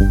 Люди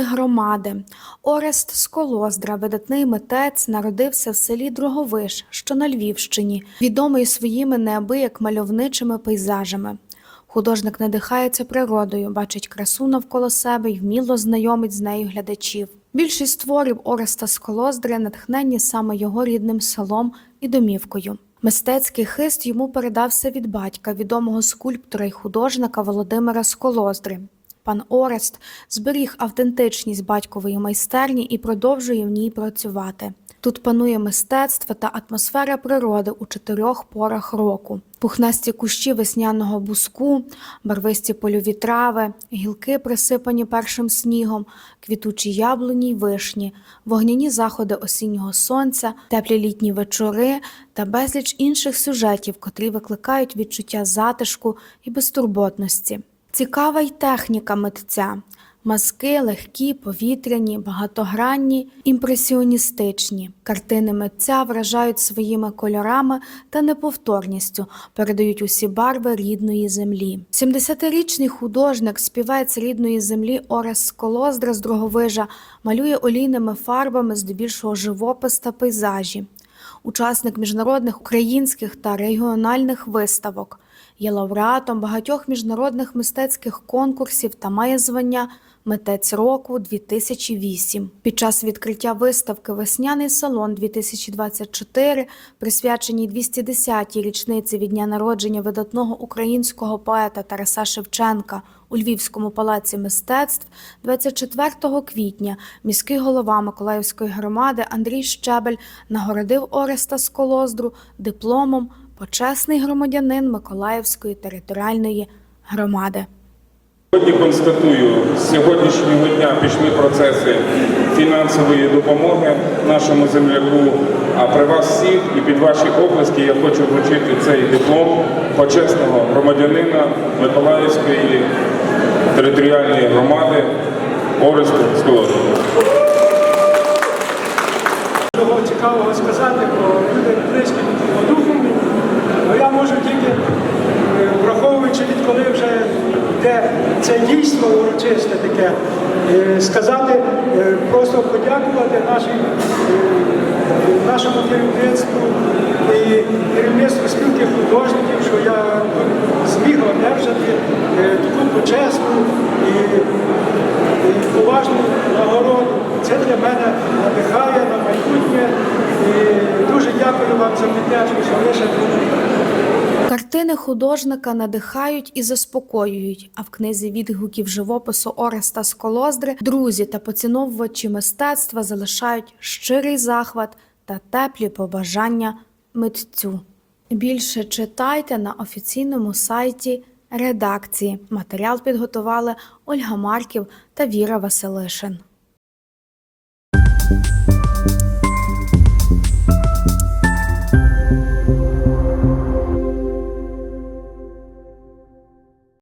громади. Орест Сколоздра, видатний митець, народився в селі Дроговиш, що на Львівщині, відомий своїми неабияк мальовничими пейзажами. Художник надихається природою, бачить красу навколо себе і вміло знайомить з нею глядачів. Більшість творів Ореста Сколоздри натхнені саме його рідним селом і домівкою. Мистецький хист йому передався від батька, відомого скульптора й художника Володимира Сколоздри. Пан Орест зберіг автентичність батькової майстерні і продовжує в ній працювати. Тут панує мистецтво та атмосфера природи у чотирьох порах року: пухнасті кущі весняного буску, барвисті польові трави, гілки, присипані першим снігом, квітучі яблуні й вишні, вогняні заходи осіннього сонця, теплі літні вечори та безліч інших сюжетів, котрі викликають відчуття затишку і безтурботності. Цікава й техніка митця. Мазки легкі, повітряні, багатогранні, імпресіоністичні. Картини митця вражають своїми кольорами та неповторністю, передають усі барви рідної землі. 70-річний художник, співець рідної землі Орес Колоздра з Дроговижа малює олійними фарбами здебільшого живопис та пейзажі. Учасник міжнародних українських та регіональних виставок, є лауреатом багатьох міжнародних мистецьких конкурсів та має звання Митець року 2008. Під час відкриття виставки Весняний салон 2024, присвяченій 210-й річниці від дня народження видатного українського поета Тараса Шевченка у Львівському палаці мистецтв 24 квітня міський голова Миколаївської громади Андрій Щебель нагородив Ореста Сколоздру дипломом Почесний громадянин Миколаївської територіальної громади. Сьогодні констатую, з сьогоднішнього дня пішли процеси фінансової допомоги нашому земляку. А при вас всіх і під ваші області я хочу вручити цей диплом почесного громадянина Миколаївської територіальної громади Оресту Сколоту. Того цікавого сказати про людей мені. Ну, я можу тільки, е, враховуючи відколи вже йде це дійство урочисте таке, е, сказати, е, просто подякувати нашій, е, нашому керівництву і керівництву спілки художників, що я зміг одержати таку почесну і і поважну нагороду. Це для мене надихає на майбутнє. І дуже дякую вам за підтримку, що ви ще. Картини художника надихають і заспокоюють. А в книзі відгуків живопису Ореста Сколоздри друзі та поціновувачі мистецтва залишають щирий захват та теплі побажання митцю. Більше читайте на офіційному сайті редакції. Матеріал підготували Ольга Марків та Віра Василишин.